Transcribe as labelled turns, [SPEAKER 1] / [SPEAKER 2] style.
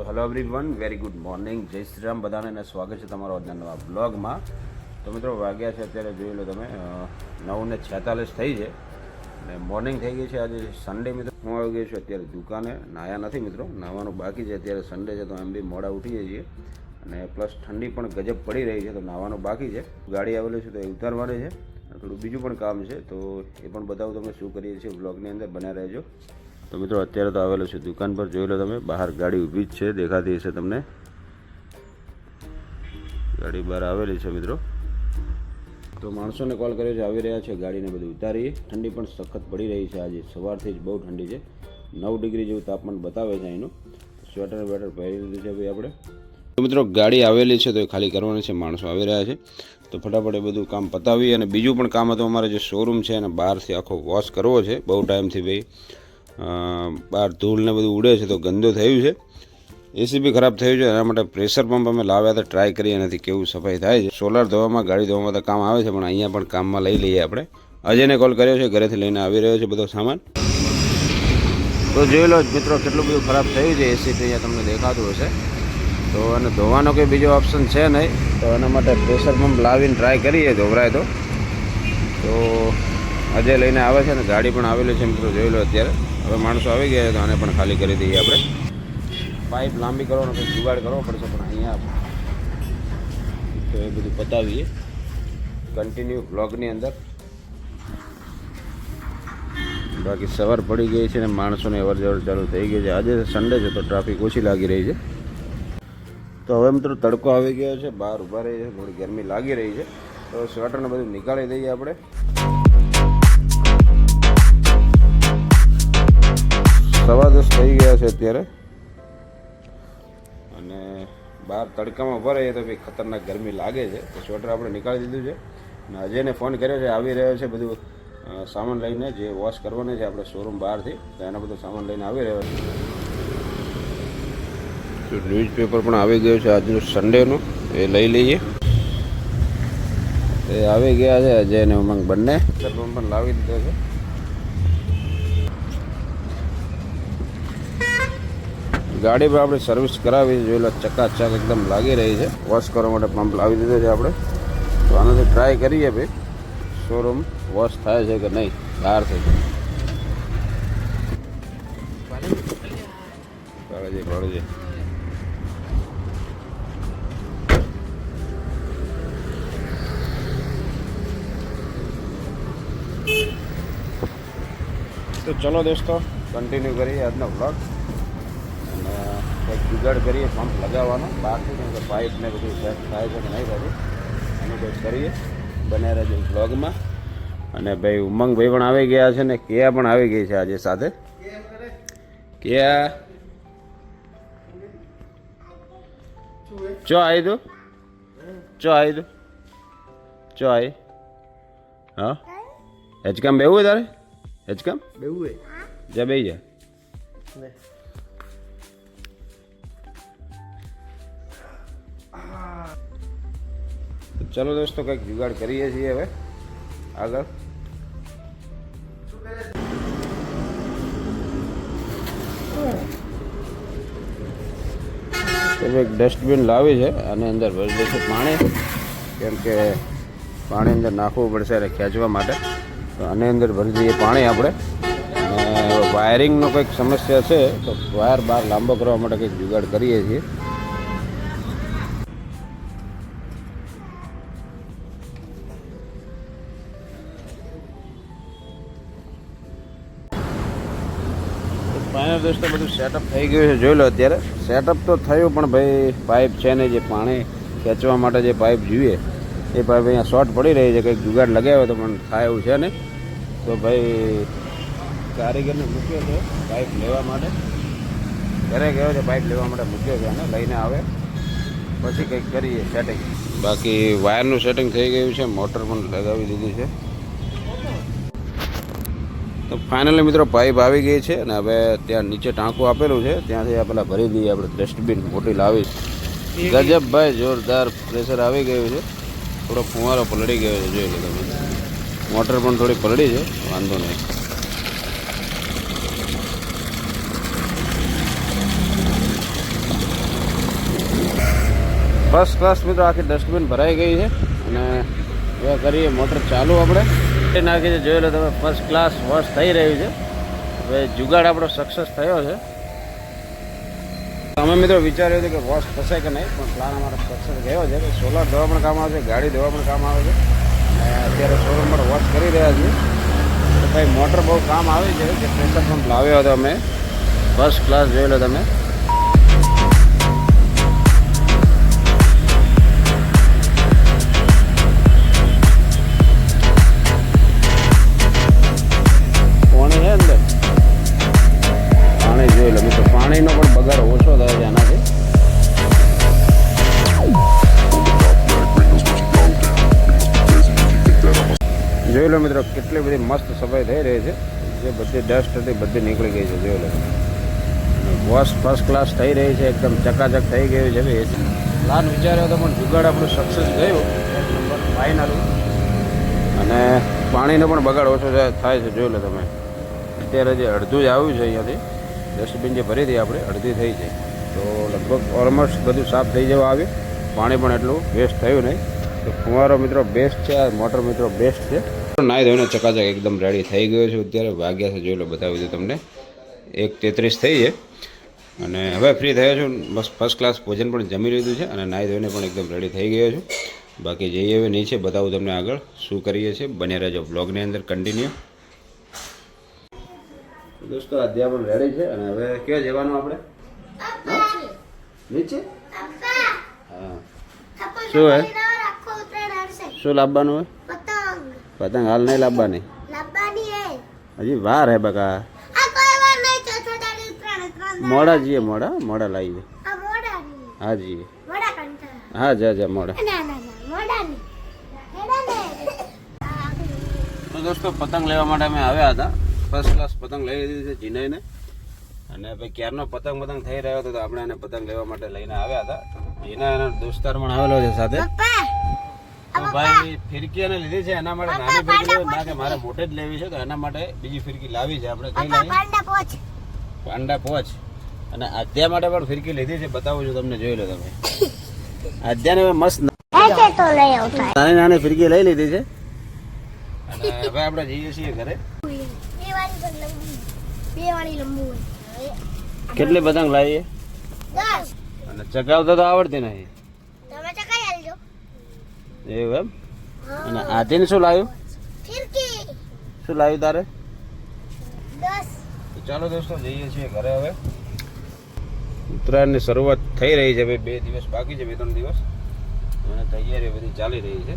[SPEAKER 1] તો hello everyone very good morning જય શ્રી રામ બધાને અને સ્વાગત છે તમારો આજના નવા બ્લોગમાં તો મિત્રો વાગ્યા છે અત્યારે જોઈ લો તમે નવને છેતાલીસ થઈ છે. અને મોર્નિંગ થઈ ગઈ છે, આજે સન્ડે મિત્રો. હું આવી ગયો છું અત્યારે દુકાને, નાયા નથી મિત્રો નાહવાનું બાકી છે. અત્યારે સન્ડે છે તો એમ બી મોડા ઉઠીએ છીએ. અને પ્લસ ઠંડી પણ ગજબ પડી રહી છે, તો નાહવાનું બાકી છે. ગાડી આવેલી છે તો એ ઉતારવાની છે. થોડું બીજું પણ કામ છે, તો એ પણ બતાવું તમે શું કરીએ છીએ બ્લોગની અંદર. બન્યા રહેજો. તો મિત્રો, અત્યારે તો આવેલો છે દુકાન પર. જોઈ લો તમે, બહાર ગાડી ઊભી જ છે, દેખાતી હશે તમને. ગાડી બહાર આવેલી છે મિત્રો. તો માણસોને કોલ કર્યો છે, આવી રહ્યા છે, ગાડીને બધું ઉતારીએ ઠંડી પણ સખત પડી રહી છે આજે. સવારથી જ બહુ ઠંડી છે. નવ ડિગ્રી જેવું તાપમાન બતાવે છે અહીંનું. સ્વેટર વેટર પહેરી લીધું છે ભાઈ આપણે. તો મિત્રો, ગાડી આવેલી છે, તો એ ખાલી કરવાની છે. માણસો આવી રહ્યા છે. તો ફટાફટ એ બધું કામ પતાવી અને બીજું પણ કામ હતું, અમારે જે શોરૂમ છે, એને બહારથી આખો વોશ કરવો છે, બહુ ટાઈમથી ભાઈ. બહાર ધૂળ ને બધું ઉડે છે તો ગંદુ થયું છે. એસી બી ખરાબ થયું છે, એના માટે પ્રેશર પંપ અમે લાવ્યા હતા ટ્રાય કરીએ નથી કેવું સફાઈ થાય છે. સોલાર ધોવામાં ગાડી ધોવામાં તો કામ આવે છે, પણ અહીંયા પણ કામમાં લઈ લઈએ આપણે. અજયને કોલ કર્યો છે, ઘરેથી લઈને આવી રહ્યો છે બધો સામાન. તો જોઈ લો મિત્રો, કેટલું બધું ખરાબ થયું છે એસી તો અહીંયા તમને દેખાતું હશે. તો અને ધોવાનો કોઈ બીજો ઓપ્શન છે નહીં, તો એના માટે પ્રેશર પંપ લાવીને ટ્રાય કરીએ, ધોવરાય તો. તો અજય લઈને આવે છે ને ગાડી પણ આવેલી છે મિત્રો, જોઈ લો અત્યારે. હવે માણસો આવી ગયા તો આને પણ ખાલી કરી દઈએ આપણે. પાઇપ લાંબી કરવાનો કંઈક જુગાડ કરવો પડશે, પણ અહીંયા તો એ બધું પતાવીએ. કન્ટિન્યુ બ્લોગની અંદર. બાકી સવાર પડી ગઈ છે ને માણસોને અવર જવર ચાલુ થઈ ગઈ છે. આજે સન્ડે છે તો ટ્રાફિક ઓછી લાગી રહી છે. તો હવે મિત્રો તડકો આવી ગયો છે, બહાર ઊભા રહી છે થોડી ગરમી લાગી રહી છે. તો સ્વેટરને બધું નીકાળી દઈએ આપણે. સવા દસ થઈ ગયા છે અત્યારે. અને બહાર તડકામાં ભરાઈએ તો ભાઈ ખતરનાક ગરમી લાગે છે. તો સ્વેટર આપણે નીકાળી દીધું છે. અને અજયને ફોન કર્યો છે, આવી રહ્યો છે બધું સામાન લઈને જે વોશ કરવાનું છે આપણે શોરૂમ બહારથી. તો એના બધું સામાન લઈને આવી રહ્યો છે. ન્યૂઝપેપર પણ આવી ગયું છે આજનું સન્ડેનું એ લઈ લઈએ. એ આવી ગયા છે અજય અને ઉમંગ બંને. પણ લાવી દીધો છે. ગાડી પર આપણે સર્વિસ કરાવી છે. જોઈ લો, ચકાચક એકદમ લાગી રહી છે. વોશ કરવા માટે પંપ લાવી દીધો છે આપણે. તો આનાથી ટ્રાય કરીએ ભાઈ. શોરૂમ વોશ થાય છે કે નહીં? બહારથી કાળજી કાળજી તો ચલો દોસ્તો કન્ટિન્યુ કરીએ આજનો બ્લોગ અને કંઈક જુગાડ કરીએ પંપ લગાવવાનો. બાકી કેમ કે પાઇપ ને બધું સેટ થાય છે કે નહીં થાય એનું કંઈક કરીએ. બને રહેજો બ્લોગમાં અને ભાઈ ઉમંગભાઈ પણ આવી ગયા છે ને કેયા પણ આવી ગઈ છે આજે સાથે. કેયા? ચો આવી તું? ચો આવી તું? ચો આવી હા? હેચકામ બેવું તારે? હેચકામ?
[SPEAKER 2] બેવું હે.
[SPEAKER 1] જા બેહી ચલો દોસ્તો, કંઈક જુગાડ કરીએ છીએ હવે. આગળ. એક ડસ્ટબિન લાવી છે અને અંદર ભરી દેશે પાણી. કેમ કે પાણી અંદર નાખવું પડશે અને ખેંચવા માટે. તો આની અંદર ભરી દઈએ પાણી આપણે. અને વાયરિંગનો કંઈક સમસ્યા છે, તો વાયર બહાર લાંબો કરવા માટે કંઈક જુગાડ કરીએ છીએ. ફાઇનલ દોસ્તો, બધું સેટઅપ થઈ ગયું છે. જોઈ લો અત્યારે. સેટઅપ તો થયું, પણ ભાઈ પાઇપ છે ને જે પાણી ખેંચવા માટે જે પાઇપ જોઈએ. એ પાઇપ અહીંયા શોર્ટ પડી રહી છે, કંઈક જુગાડ લગાવ્યો તો પણ થાય એવું છે ને તો ભાઈ, કારીગરને મૂક્યો છે પાઇપ લેવા માટે. ઘરે ગયો છે પાઇપ લેવા માટે મૂક્યો છે અને લઈને આવે. પછી કંઈક કરીએ સેટિંગ બાકી વાયરનું સેટિંગ થઈ ગયું છે મોટર પણ લગાવી દીધી છે. તો ફાઇનલી મિત્રો પાઇપ આવી ગઈ છે અને હવે ત્યાં નીચે ટાંકું આપેલું છે. ત્યાંથી આ પેલા ભરી દઈએ આપણે ડસ્ટબિન મોટી લાવી. ગજબભાઈ જોરદાર પ્રેશર આવી ગયું છે. થોડો ફુવારો પલળી ગયો છે જોઈ લો તમે. મોટર પણ થોડી પલળી છે વાંધો નહીં. ફર્સ્ટ ક્લાસ મિત્રો આખી ડસ્ટબિન ભરાઈ ગઈ છે. અને હવે કરીએ મોટર ચાલુ આપણે. એ નાખી છે, જોઈ લો તમે ફર્સ્ટ ક્લાસ વોશ થઈ રહ્યું છે. હવે જુગાડ આપણો સક્સેસ થયો છે. અમે મિત્રો વિચાર્યું હતું કે વોશ થશે કે નહીં, પણ પ્લાન અમારો સક્સેસ ગયો છે. કે સોલાર ધોવા પણ કામ આવે છે, ગાડી ધોવા પણ કામ આવે છે. અને અત્યારે શોરૂમ પર વોશ કરી રહ્યા છીએ. તો ભાઈ મોટર બહુ કામ આવી છે, જે પ્રેશર પંપ લાવ્યો હતો અમે. ફર્સ્ટ ક્લાસ જોઈ લો તમે. જોઈ લો મિત્રો, કેટલી બધી મસ્ત સફાઈ થઈ રહી છે. જે બધી ડસ્ટ હતી, બધી નીકળી ગઈ છે, જોઈ લો. વોશ ફર્સ્ટ ક્લાસ થઈ રહી છે, એકદમ ચકાચક થઈ ગયું છે. ભાઈ પ્લાન વિચાર્યો હતો પણ જુગાડ આપણું સક્સેસ ગયું. એક નંબર ફાઇનલ અને પાણીનો પણ બગાડ ઓછો થાય છે, જોઈ લો તમે. અત્યારે જે અડધું જ આવ્યું છે અહીંયાથી ડસ્ટબિન જે ભરી હતી આપણે, અડધી થઈ છે. તો લગભગ ઓલમોસ્ટ બધું સાફ થઈ જવા આવ્યું. પાણી પણ એટલું વેસ્ટ થયું નહીં. તો ફુવારો મિત્રો બેસ્ટ છે આ મોટર મિત્રો બેસ્ટ છે. નાહી ધોઈને ચકાચક એકદમ રેડી થઈ ગયો છે અત્યારે વાગ્યા છે જોઈ લો બતાવી દઉં તમને. એક તેત્રીસ થઈ છે. અને હવે ફ્રી થયો છું બસ ફર્સ્ટ ક્લાસ ભોજન પણ જમી લીધું છે અને નાહી ધોઈને પણ એકદમ રેડી થઈ ગયો છું. બાકી જઈએ હવે નીચે બતાવું તમને આગળ શું કરીએ છીએ. બને રહેજો બ્લોગની અંદર કન્ટિન્યુ દોસ્તો અધ્યાપન રેડી છે અને હવે ક્યાં જવાનું આપણે? નીચે? હા. શું હે? શું લાવવાનું હોય?
[SPEAKER 2] પતંગ.
[SPEAKER 1] પતંગ? હાલ નહીં લાવવાની.
[SPEAKER 2] લાવવાની
[SPEAKER 1] હજી વાર હે બકા. મોડા જઈએ મોડા? મોડા લાવીએ. હા જઈએ. હા જા જા મોડા. તો દોસ્તો પતંગ લેવા માટે અમે આવ્યા હતા. ફર્સ્ટ ક્લાસ પતંગ લઈ લીધી છે જીનાઈને. અને ભાઈ ક્યારનો પતંગ પતંગ થઈ રહ્યો હતો તો આપણે એને પતંગ લેવા માટે લઈને આવ્યા હતા. જીના એનો દોસ્તાર પણ આવેલો છે સાથે. ભાઈ ફિરકી અને લીધી છે એના માટે નાની ફિરકી ના કે મારે મોટે જ લેવી છે તો એના માટે બીજી ફિરકી લાવી છે આપણે કઈ લાવી
[SPEAKER 2] પાંડા પોચ.
[SPEAKER 1] અને આદ્યા માટે પણ ફિરકી લીધી છે બતાવું છું તમને જોઈ લો તમે. આદ્યાને હવે મસ્ત નાની નાની ફિરકી લઈ લીધી છે. અને હવે આપણે જઈએ છીએ ઘરે. કેટલી પતંગ લાવીએ? અને ચગાવતા તો આવડતી નહીં. એવું એમ? અને આધીને શું લાવ્યું? શું લાવ્યું તારે? ચાલો દોસ્તો જઈએ છીએ ઘરે હવે. ઉત્તરાયણની શરૂઆત થઈ રહી છે ભાઈ. બે દિવસ બાકી છે બે ત્રણ દિવસ. અને તૈયારી બધી ચાલી રહી છે.